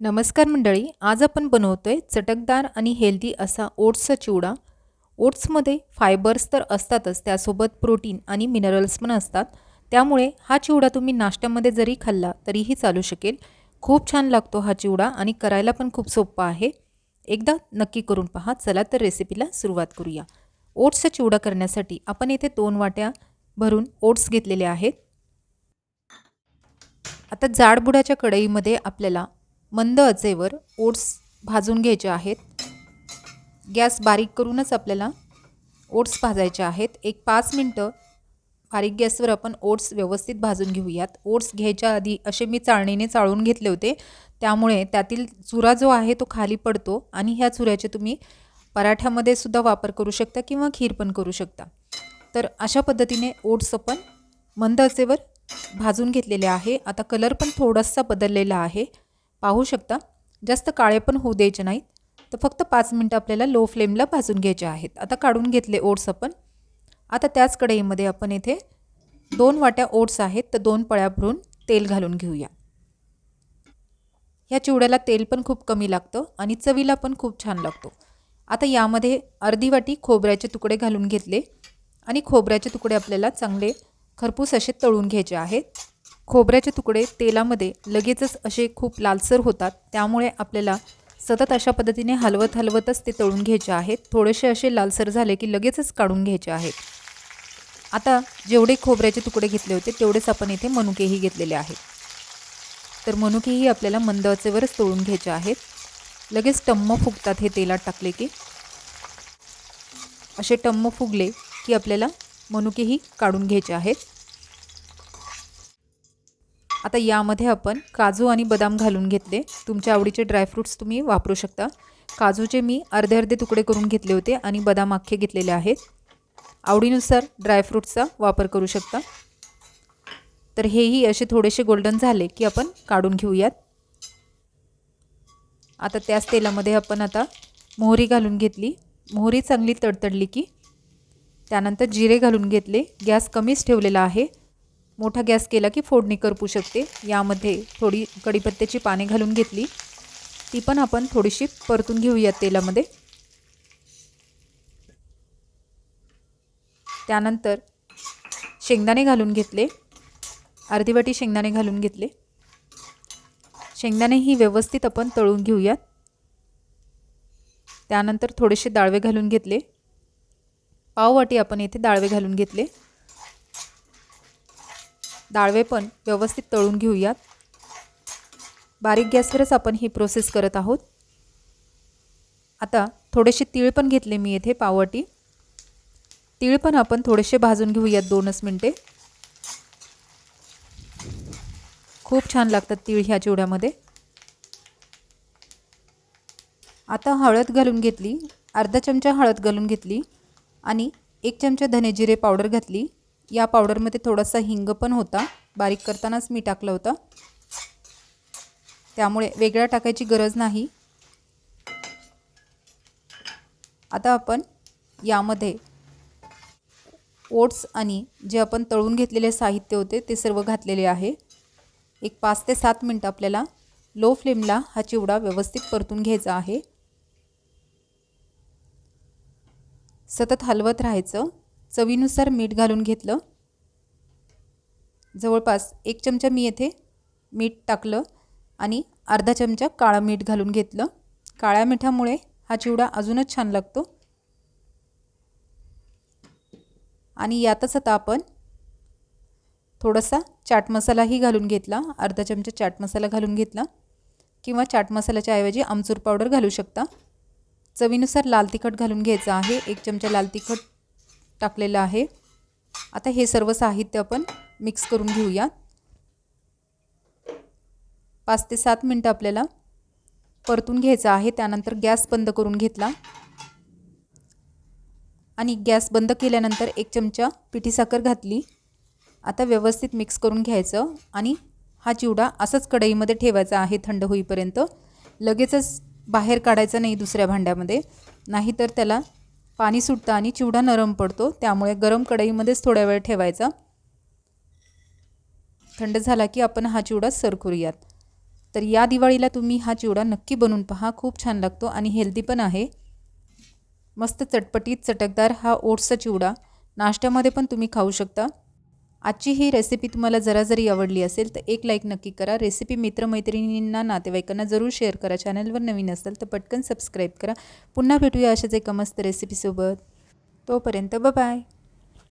नमस्कार मंडळी आज आपण बनवतोय चटकदार आणि हेल्दी असा ओट्सचा चिवडा. ओट्समध्ये फायबर्स तर असतातच त्यासोबत प्रोटीन आणि मिनरल्स पण असतात. त्यामुळे हा चिवडा तुम्ही नाश्त्यामध्ये जरी खाल्ला तरीही चालू शकेल. खूप छान लागतो हा चिवडा आणि करायला पण खूप सोपा आहे. एकदा नक्की करून पहा चला तर रेसिपीला सुरुवात करूया. ओट्सचा चिवडा करण्यासाठी आपण येथे दोन वाट्या भरून ओट्स घेतलेले आहेत. आता जाडबुडाच्या कढईमध्ये आपल्याला मंद आचेवर ओट्स भाजून घ्यायचे आहेत. गॅस बारीक करूनच आपल्याला ओट्स भाजायचे आहेत. एक पाच मिनटं बारीक गॅसवर आपण ओट्स व्यवस्थित भाजून घेऊयात. ओट्स घ्यायच्या आधी असे मी चाळणीने चाळून घेतले होते. त्यामुळे त्यातील चुरा जो आहे तो खाली पडतो आणि ह्या चुऱ्याचे तुम्ही पराठ्यामध्ये सुद्धा वापर करू शकता किंवा खीर पण करू शकता. तर अशा पद्धतीने ओट्स आपण मंद असेवर भाजून घेतलेले आहे. आता कलर पण थोडासा बदललेला आहे. पाहू शकता. जास्त काळे पण होऊ द्यायचे नाहीत. तर फक्त पाच मिनटं आपल्याला लो फ्लेमला भाजून घ्यायचे आहेत. आता काढून घेतले ओट्स आपण. आता त्याच कढईमध्ये आपण इथे दोन वाट्या ओट्स आहेत. तर दोन पळ्या भरून तेल घालून घेऊया. ह्या चिवड्याला तेल पण खूप कमी लागतं आणि चवीला पण खूप छान लागतो. आता यामध्ये अर्धी वाटी खोबऱ्याचे तुकडे घालून घेतले. आणि खोबऱ्याचे तुकडे आपल्याला चांगले खरपूस असे तळून घ्यायचे आहेत. खोबऱ्याचे तुकडे तेलामध्ये लगेचच असे खूप लालसर होतात. त्यामुळे आपल्याला सतत अशा पद्धतीने हलवत हलवतच ते तळून घ्यायचे आहेत. थोडेसे असे लालसर झाले की लगेचच काढून घ्यायचे आहेत. आता जेवढे खोबऱ्याचे तुकडे घेतले होते तेवढेच आपण इथे मनुकेही घेतलेले आहेत. तर मनुकेही आपल्याला मंद आचेवरच तळून घ्यायचे आहेत. लगेच टम्म फुगतात हे तेलात टाकले की. असे टम्म फुगले की आपल्याला मनुकेही काढून घ्यायचे आहेत. आता यामध्ये आपण काजू आणि बदाम घालून घेतले. तुमच्या आवडीचे ड्रायफ्रूट्स तुम्ही वापरू शकता. काजूचे मी अर्धे अर्धे तुकडे करून घेतले होते आणि बदाम अख्खे घेतलेले आहेत. आवडीनुसार ड्रायफ्रूट्सचा वापर करू शकता. तर हेही असे थोडेसे गोल्डन झाले की आपण काढून घेऊयात. आता त्याच तेलामध्ये आपण आता मोहरी घालून घेतली. मोहरी चांगली तडतडली की त्यानंतर जिरे घालून घेतले. गॅस कमीच ठेवलेला आहे. मोठा गॅस केला की फोडणी करपू शकते. यामध्ये थोडी कढीपत्त्याची पाने घालून घेतली. ती पण आपण थोडीशी परतून घेऊयात तेलामध्ये. त्यानंतर शेंगदाणे घालून घेतले. अर्धी वाटी शेंगदाणे घालून घेतले. शेंगदाणे ही व्यवस्थित आपण तळून घेऊयात. त्यानंतर थोडेसे डाळवे घालून घेतले. पाववाटी आपण येथे डाळवे घालून घेतले. डाळवे पण व्यवस्थित तळून घेऊयात. बारीक गॅसवरच आपण ही प्रोसेस करत आहोत. आता थोडेसे तीळ पण घेतले मी येथे पावटी. तीळ पण आपण थोडेसे भाजून घेऊयात दोनच मिनटे. खूप छान लागतात तीळ ह्या चिवड्यामध्ये. आता हळद घालून घेतली अर्धा चमचा हळद घालून घेतली आणि एक चमचा धने जिरे पावडर घातली. या पावडरमध्ये थोडासा हिंग पण होता. बारीक करतानाच मी टाकलं होतं. त्यामुळे वेगळा टाकायची गरज नाही. आता आपण यामध्ये ओट्स आणि जे आपण तळून घेतलेले साहित्य होते ते सर्व घातलेले आहे. एक पाच ते सात मिनटं आपल्याला लो फ्लेमला हा चिवडा व्यवस्थित परतून घ्यायचा आहे. सतत हलवत राहायचं. चवीनुसार मीठ घालून घेतलं. जवळपास एक चमचा मी येथे मीठ टाकलं आणि अर्धा चमचा काळं मीठ घालून घेतलं. काळ्या मिठामुळे हा चिवडा अजूनच छान लागतो. आणि यातच आता आपण थोडासा चाट मसालाही घालून घेतला. अर्धा चमचा चाट मसाला घालून घेतला किंवा चाट मसाल्याच्या ऐवजी आमचूर पावडर घालू शकता. चवीनुसार लाल तिखट घालून घ्यायचं आहे. एक चमचा लाल तिखट टाकलेलं आहे. आता हे सर्व साहित्य आपण मिक्स करून घेऊया. पाच ते सात मिनटं आपल्याला परतून घ्यायचं आहे. त्यानंतर गॅस बंद करून घेतला. आणि गॅस बंद केल्यानंतर एक चमचा पिठी साखर घातली. आता व्यवस्थित मिक्स करून घ्यायचं. आणि हा चिवडा असंच कढईमध्ये ठेवायचा आहे थंड होईपर्यंत. लगेचच बाहेर काढायचं नाही दुसऱ्या भांड्यामध्ये. नाहीतर त्याला पाणी सुटतं आणि चिवडा नरम पडतो त्यामुळे गरम कढईमध्येच थोड्या वेळ ठेवायचा. थंड झाला की आपण हा चिवडा सर करूयात. तर या दिवाळीला तुम्ही हा चिवडा नक्की बनवून पहा खूप छान लागतो आणि हेल्दी पण आहे. मस्त चटपटीत चटकदार हा ओट्सचा चिवडा. नाश्त्यामध्ये पण तुम्ही खाऊ शकता. आजची ही रेसिपी तुम्हाला जरा जरी आवडली असेल तर एक लाईक नक्की करा. रेसिपी मित्रमैत्रिणींना नातेवाईकांना जरूर शेअर करा. चॅनलवर नवीन असेल तर पटकन सबस्क्राईब करा. पुन्हा भेटूया अशाच एका मस्त रेसिपीसोबत तोपर्यंत बाय